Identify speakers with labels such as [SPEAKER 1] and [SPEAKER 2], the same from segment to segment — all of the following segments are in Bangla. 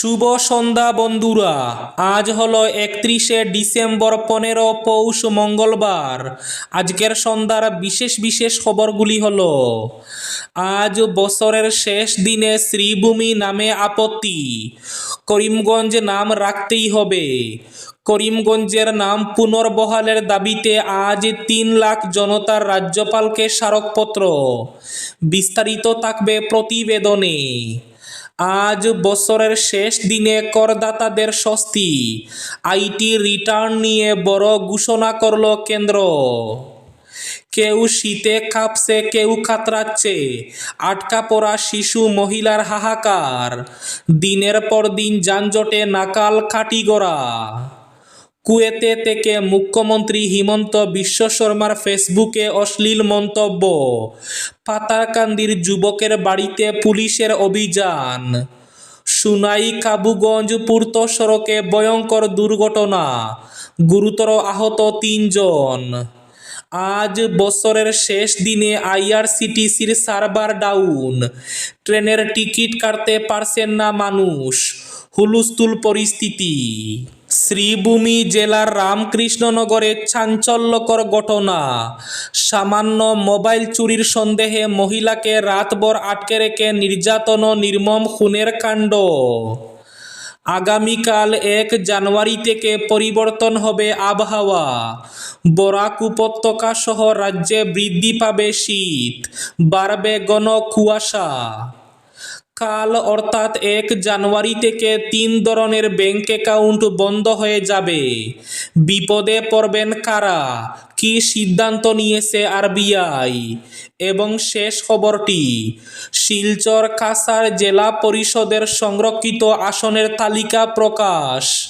[SPEAKER 1] শুভ সন্ধ্যা, বন্ধুরা। আজ হলো একত্রিশে ডিসেম্বর পনেরো, পৌষ মঙ্গলবার। আজকের সন্ধ্যার বিশেষ বিশেষ খবরগুলি হল, আজ বছরের শেষ দিনে শ্রীভূমি নামে আপত্তি। করিমগঞ্জ নাম রাখতেই হবে। করিমগঞ্জের নাম পুনর্বহালের দাবিতে আজ তিন লাখ জনতার রাজ্যপালকে স্মারকপত্র। বিস্তারিত থাকবে প্রতিবেদনে। আজ বছরের শেষ দিনে করদাতাদের স্বস্তি। আইটি রিটার্ন নিয়ে বড় ঘোষণা করল কেন্দ্র। কেউ শীতে কাঁপছে কেউ কাতরাচ্ছে আটকা পড়া শিশু মহিলার হাহাকার। দিনের পর দিন যানজটে নাকাল কাটিগড়া কুয়েতে থেকে মুখ্যমন্ত্রী হিমন্ত বিশ্ব শর্মার ফেসবুকে অশ্লীল মন্তব্য। পাতারকান্দির যুবকের বাড়িতে পুলিশের অভিযান। সুনাই কাবুগঞ্জ পূর্ত সড়কে ভয়ঙ্কর দুর্ঘটনা। গুরুতর আহত তিনজন। আজ বছরের শেষ দিনে আইআরসিটিসির সার্ভার ডাউন। ট্রেনের টিকিট কাটতে পারছেন না মানুষ। হুলস্থুল পরিস্থিতি। শ্রীভূমি জেলার রামকৃষ্ণনগরে চাঞ্চল্যকর ঘটনা। সামান্য মোবাইল চুরির সন্দেহে মহিলাকে রাতভর আটকে রেখে নির্যাতন নির্মম খুনের কাণ্ড। আগামীকাল এক জানুয়ারি থেকে পরিবর্তন হবে আবহাওয়া। বরাক উপত্যকা সহ রাজ্যে বৃদ্ধি পাবে শীত, বাড়বে ঘন কুয়াশা। কাল অর্থাৎ এক জানুয়ারি থেকে তিন ধরনের ব্যাঙ্ক অ্যাকাউন্ট বন্ধ হয়ে যাবে। বিপদে পড়বেন কারা? কি সিদ্ধান্ত নিয়েছে আরবিআই? এবং শেষ খবরটি, শিলচর কাসার জেলা পরিষদের সংরক্ষিত আসনের তালিকা প্রকাশ।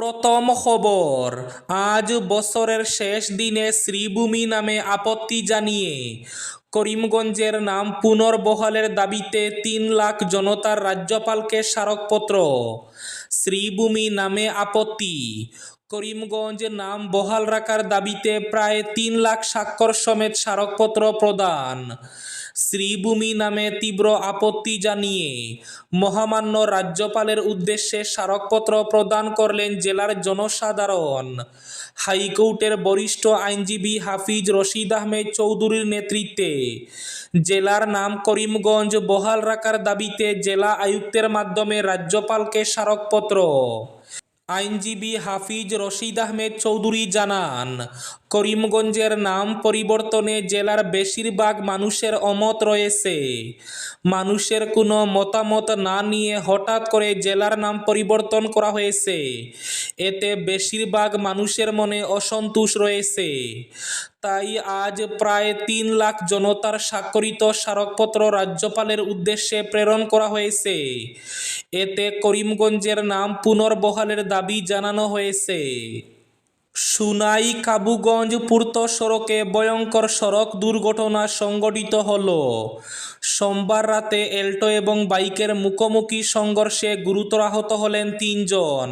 [SPEAKER 1] প্রথম খবর, আজ বছরের শেষ দিনে শ্রীভূমি নামে আপত্তি জানিয়ে, করিমগঞ্জের নাম পুনর্বহালের দাবিতে তিন লাখ জনতার রাজ্যপালকে স্মারকপত্র। শ্রীভূমি নামে আপত্তি করিমগঞ্জ নাম বহাল রাখার দাবিতে প্রায় তিন লাখ স্বাক্ষর সমেত স্মারকপত্র প্রদান। শ্রীভূমি নামে তীব্র আপত্তি জানিয়ে মহামান্য রাজ্যপালের উদ্দেশ্যে স্মারকপত্র প্রদান করলেন জেলার জনসাধারণ। হাইকোর্টের বরিষ্ঠ আইনজীবী হাফিজ রশিদ আহমেদ চৌধুরীর নেতৃত্বে জেলার নাম করিমগঞ্জ বহাল রাখার দাবিতে জেলা আয়ুক্তের মাধ্যমে রাজ্যপালকে স্মারকপত্র আইনজীবী হাফিজ রশিদ আহমেদ চৌধুরী জানান করিমগঞ্জের নাম পরিবর্তনে জেলার বেশিরভাগ মানুষের অমত রয়েছে। মানুষের কোনো মতামত না নিয়ে হঠাৎ করে জেলার নাম পরিবর্তন করা হয়েছে। এতে বেশিরভাগ মানুষের মনে অসন্তোষ রয়েছে। তাই আজ প্রায় তিন লাখ জনতার স্বাক্ষরিত স্মারকপত্র রাজ্যপালের উদ্দেশ্যে প্রেরণ করা হয়েছে। এতে করিমগঞ্জের নাম পুনর্বহালের দাবি জানানো হয়েছে। সুনাই কাবুগঞ্জ পূর্ত সড়কে ভয়ঙ্কর সড়ক দুর্ঘটনা সংঘটিত হল। সোমবার রাতে এল্টো এবং বাইকের মুখোমুখি সংঘর্ষে গুরুতর আহত হলেন তিনজন।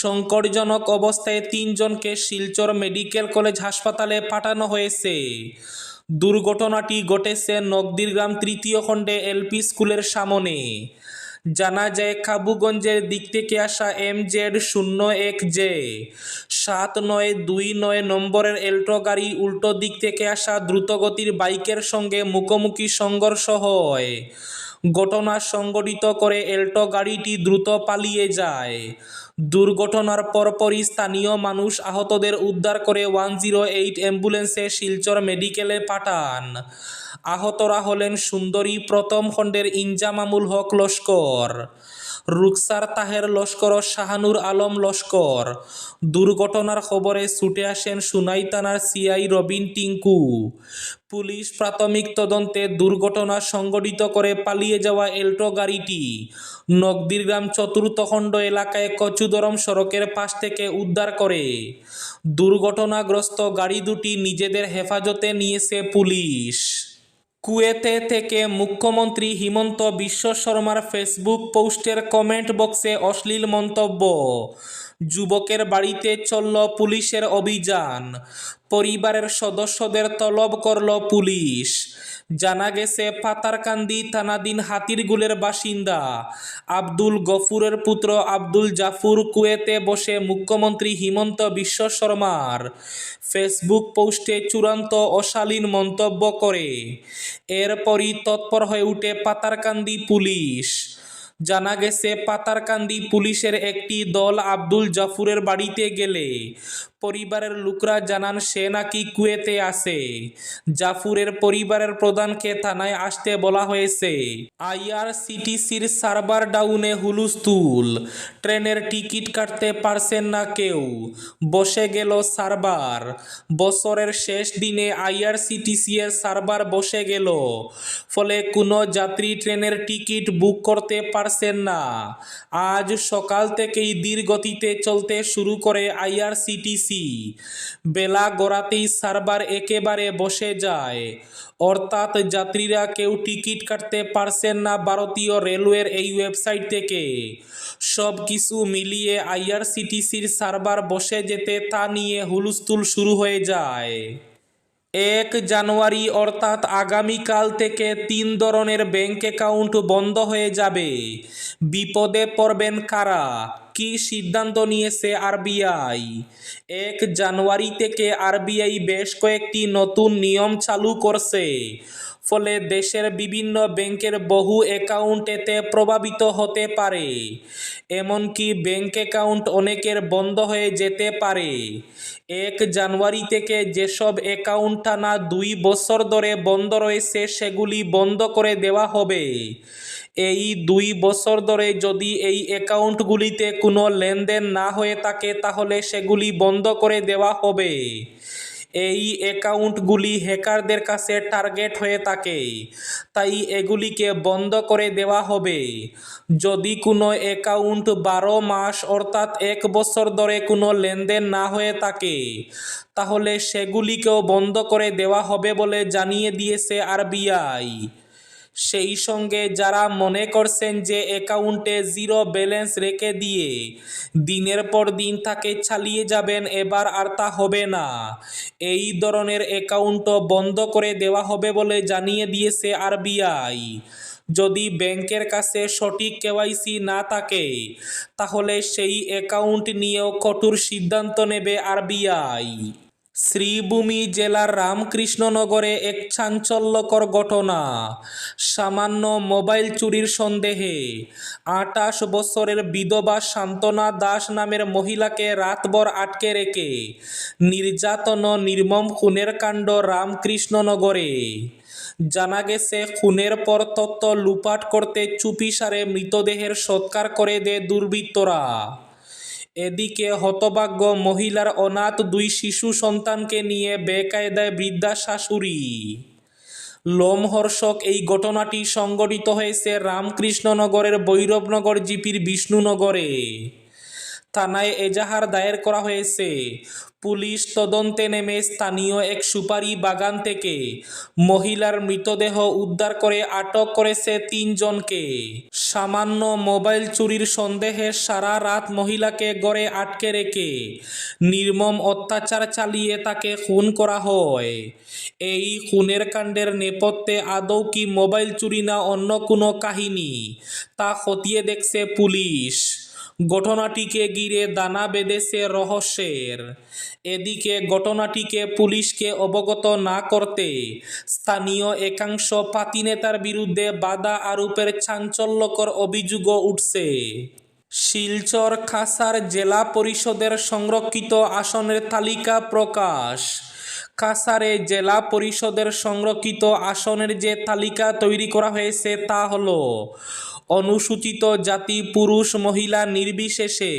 [SPEAKER 1] সংকটজনক অবস্থায় তিনজনকে শিলচর মেডিকেল কলেজ হাসপাতালে পাঠানো হয়েছে। দুর্ঘটনাটি ঘটেছে নকদিরগ্রাম তৃতীয় খণ্ডে এলপি স্কুলের সামনে। জানা যায় কাবুগঞ্জের দিক থেকে আসা এম জেড শূন্য এক জে। সাত নয় দুই নয় নম্বরের এল্টো গাড়ি উল্টো দিক থেকে আসা দ্রুতগতির বাইকের সঙ্গে মুখোমুখি সংঘর্ষ হয়। ঘটনা সংঘটিত করে এল্টো গাড়িটি দ্রুত পালিয়ে যায়। দুর্ঘটনার পরপরই স্থানীয় মানুষ আহতদের উদ্ধার করে ওয়ান জিরো এইট অ্যাম্বুলেন্সে শিলচর মেডিকেলে পাঠান। আহতরা হলেন সুন্দরী প্রথম খণ্ডের ইনজামামুল হক লস্কর। রুকসার তাহের লস্কর, শাহানুর আলম লস্কর। দুর্ঘটনার খবরে ছুটে আসেন সুনাই থানার সিআই রবিন টিঙ্কু। পুলিশ প্রাথমিক তদন্তে দুর্ঘটনা সংঘটিত করে পালিয়ে যাওয়া এল্টো গাড়িটি। নকদিরগ্রাম চতুর্থ খণ্ড এলাকায় কচুদরম সড়কের পাশ থেকে উদ্ধার করে। দুর্ঘটনাগ্রস্ত গাড়ি দুটি নিজেদের হেফাজতে নিয়েছে পুলিশ। কুয়েতে থেকে মুখ্যমন্ত্রী হিমন্ত বিশ্ব শর্মার ফেসবুক পোস্টের কমেন্ট বক্সে অশ্লীল মন্তব্য। যুবকের বাড়িতে চলল পুলিশের অভিযান। পরিবারের সদস্যদের তলব করল পুলিশ। জানা গেছে পাতারকান্দি থানাদিন হাতিরগুলের বাসিন্দা আব্দুল গফুরের পুত্র আব্দুল জাফুর কুয়েতে বসে মুখ্যমন্ত্রী হিমন্ত বিশ্ব শর্মার ফেসবুক পোস্টে চূড়ান্ত অশালীন মন্তব্য করে। এরপরই তৎপর হয়ে উঠে পাতারকান্দি পুলিশ। জানা গেছে, পাতারকান্দি পুলিশের একটি দল আব্দুল জাফুরের বাড়িতে গেলে। পরিবারের লোকরা জানান, সে নাকি কুয়েতে আছে। জাফুরের পরিবারের প্রধানকে থানায় আসতে বলা হয়েছে। আইআরসিটিসির সার্ভার ডাউনে হুলুস্থুল। ট্রেনের টিকিট কাটতে পারছেন না কেউ। বসে গেল সার্ভার। বছরের শেষ দিনে আইআরসিটিসি এর সার্ভার বসে গেল। ফলে কোনো যাত্রী ট্রেনের টিকিট বুক করতে পারছেন না। আজ সকাল থেকেই গতিতে চলতে শুরু করে আইআরসিটিসি। বেলা গড়াতেই সার্ভার একেবারে বসে যায়। অর্থাৎ যাত্রীরা কেউ টিকিট কাটতে পারছেন না ভারতীয় রেলওয়ের এই ওয়েবসাইট থেকে। সব কিছু মিলিয়ে আইআরসিটিসির সার্ভার বসে যেতে তা নিয়ে হুলস্থুল শুরু হয়ে যায়। এক জানুয়ারি অর্থাৎ আগামীকাল থেকে তিন ধরনের ব্যাংক অ্যাকাউন্ট বন্ধ হয়ে যাবে। বিপদে পড়বেন কারা? কি সিদ্ধান্ত নিয়েছে আরবিআই? এক জানুয়ারি থেকে আরবিআই বেশ কয়েকটি নতুন নিয়ম চালু করছে। ফলে দেশের বিভিন্ন ব্যাংকের বহু অ্যাকাউন্ট এতে প্রভাবিত হতে পারে। এমনকি ব্যাংক অ্যাকাউন্ট অনেকের বন্ধ হয়ে যেতে পারে। এক জানুয়ারি থেকে যেসব অ্যাকাউন্ট টানা দুই বছর ধরে বন্ধ রয়েছে, সেগুলি বন্ধ করে দেওয়া হবে। এই দুই বছর ধরে যদি এই অ্যাকাউন্টগুলিতে কোনো লেনদেন না হয়ে থাকে, তাহলে সেগুলি বন্ধ করে দেওয়া হবে। এই অ্যাকাউন্টগুলি হ্যাকারদের কাছে টার্গেট হয়ে থাকে। তাই এগুলিকে বন্ধ করে দেওয়া হবে। যদি কোনো অ্যাকাউন্ট বারো মাস অর্থাৎ এক বছর ধরে কোনো লেনদেন না হয়ে থাকে, তাহলে সেগুলিকেও বন্ধ করে দেওয়া হবে বলে জানিয়ে দিয়েছে আরবিআই। সেই সঙ্গে যারা মনে করছেন যে অ্যাকাউন্টে জিরো ব্যালেন্স রেখে দিয়ে দিনের পর দিন তাকে চালিয়ে যাবেন, এবার আর তা হবে না। এই ধরনের অ্যাকাউন্টও বন্ধ করে দেওয়া হবে বলে জানিয়ে দিয়েছে আরবিআই। যদি ব্যাংকের কাছে সঠিক কেওয়াইসি না থাকে, তাহলে সেই অ্যাকাউন্ট নিয়েও কঠোর সিদ্ধান্ত নেবে আরবিআই। শ্রীভূমি জেলার রামকৃষ্ণনগরে এক চাঞ্চল্যকর ঘটনা। সামান্য মোবাইল চুরির সন্দেহে আটাশ বছরের বিধবা শান্তনা দাস নামের মহিলাকে রাতভর আটকে রেখে নির্যাতন ও নির্মম খুনের কাণ্ড রামকৃষ্ণনগরে। জানা গেছে, খুনের পর তত্ত্ব লুপাট করতে চুপিসারে মৃতদেহের সৎকার করে দেয় দুর্বৃত্তরা। এদিকে হতভাগ্য মহিলার অনাথ দুই শিশু সন্তানকে নিয়ে বেকায়দায় বৃদ্ধা শাশুড়ি লোমহর্ষক এই ঘটনাটি সংঘটিত হয়েছে রামকৃষ্ণনগরের ভৈরবনগর জিপির বিষ্ণুনগরে। থানায় এজাহার দায়ের করা হয়েছে। পুলিশ তদন্তে নেমে স্থানীয় এক সুপারি বাগান থেকে মহিলার মৃতদেহ উদ্ধার করে আটক করেছে তিনজনকে। সামান্য মোবাইল চুরির সন্দেহে সারা রাত মহিলাকে গড়ে আটকে রেখে নির্মম অত্যাচার চালিয়ে তাকে খুন করা হয়। এই খুনের কাণ্ডের নেপথ্যে আদৌ কি মোবাইল চুরি না অন্য কোনো কাহিনী তা খতিয়ে দেখছে পুলিশ। ঘটনাটিকে ঘিরে দানা বেঁধেছে রহস্যের। এদিকে ঘটনাটিকে পুলিশকে অবগত না করতে স্থানীয় একাংশ পাতি নেতার বিরুদ্ধে বাধা আরোপের চাঞ্চল্যকর অভিযোগও উঠছে। শিলচর খাসার জেলা পরিষদের সংরক্ষিত আসনের তালিকা প্রকাশ। কাসারে জেলা পরিষদের সংরক্ষিত আসনের যে তালিকা তৈরি করা হয়েছে তা হল অনুসূচিত জাতি, পুরুষ, মহিলা নির্বিশেষে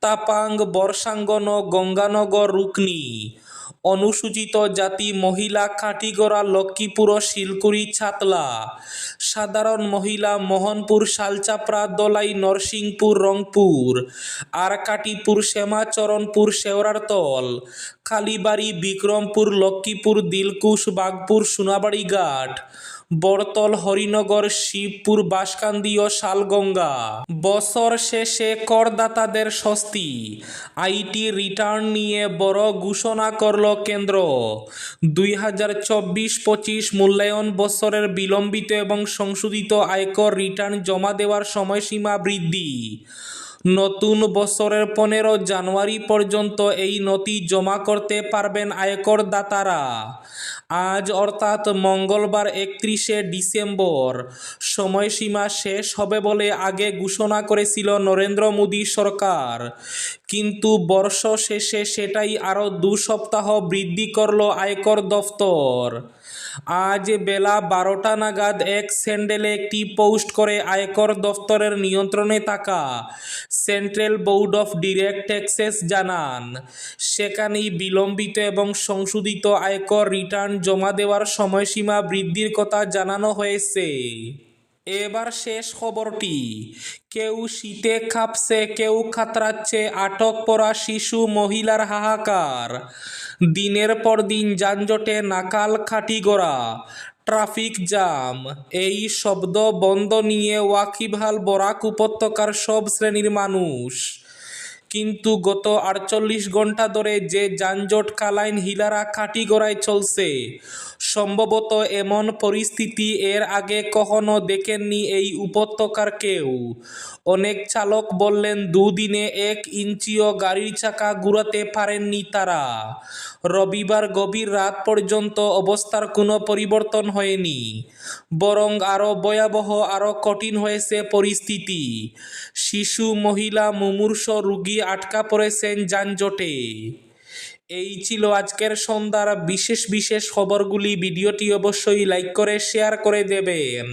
[SPEAKER 1] তাপাং বর্ষাঙ্গন, গঙ্গানগর রুকনি অনুসূচিত জাতি, মহিলা খাটিগড়া লক্ষ্মীপুর, শিলকুড়ি, ছাতলা। সাধারণ মহিলা, মোহনপুর, শালচাপড়া, দলাই, নরসিংপুর, রংপুর। আরকাটিপুর, শ্যামাচরণপুর শেওড়ারতল কালীবাড়ি, বিক্রমপুর, লক্ষ্মীপুর, দিলকুশ, বাগপুর, সোনাবাড়ি ঘাট। বড়তল হরিনগর, শিবপুর, বাঁশকান্দি ও শালগঙ্গা। বছর শেষে করদাতাদের স্বস্তি। আইটি রিটার্ন নিয়ে বড় ঘোষণা করল কেন্দ্র। দুই হাজার চব্বিশ পঁচিশ মূল্যায়ন বছরের বিলম্বিত এবং সংশোধিত আয়কর রিটার্ন জমা দেওয়ার সময়সীমা বৃদ্ধি। নতুন বছরের পনেরো জানুয়ারি পর্যন্ত এই নথি জমা করতে পারবেন আয়কর দাতারা আজ অর্থাৎ মঙ্গলবার একত্রিশে ডিসেম্বর। সময়সীমা শেষ হবে বলে আগে ঘোষণা করেছিল নরেন্দ্র মোদী সরকার। কিন্তু বর্ষ শেষে সেটাই আরও দু সপ্তাহ বৃদ্ধি করল আয়কর দফতর। আজ বেলা বারোটা নাগাদ এক স্যান্ডেলে একটি পোস্ট করে আয়কর দফতরের নিয়ন্ত্রণে থাকা central board of direct taxes জানান, সেখানেই বিলম্বিত এবং সংশোধিত আয়কর রিটার্ন জমা দেওয়ার সময়সীমা বৃদ্ধির কথা জানানো হয়েছে। এবার শেষ খবরটি, কেউ শীতে কাঁপছে কেউ খাতরাচ্ছে, আটক পড়া শিশু, মহিলার হাহাকার। দিনের পর দিন যানজটে নাকাল খাটিগড়া, ট্রাফিক জ্যাম এই শব্দ বন্ধ নিয়ে ওয়াকিভাল বরাক উপত্যকার সব শ্রেণির মানুষ। কিন্তু গত আটচল্লিশ ঘণ্টা ধরে যে যানজট কালাইন হিলারা কাটিগড়ায় চলছে, সম্ভবত এমন পরিস্থিতি এর আগে কখনো দেখেননি এই উপত্যকার কেউ। অনেক চালক বললেন, দুদিনে এক ইঞ্চিও গাড়ির চাকা ঘুরাতে পারেননি তারা। রবিবার গভীর রাত পর্যন্ত অবস্থার কোনো পরিবর্তন হয়নি, বরং আরও ভয়াবহ, আরও কঠিন হয়েছে পরিস্থিতি। শিশু, মহিলা, মুমূর্ষ, রুগী আটকা পড়েছেন যানজটে। এই ছিল আজকের সন্ধ্যার বিশেষ বিশেষ খবরগুলি। ভিডিওটি অবশ্যই লাইক করে শেয়ার করে দেবেন।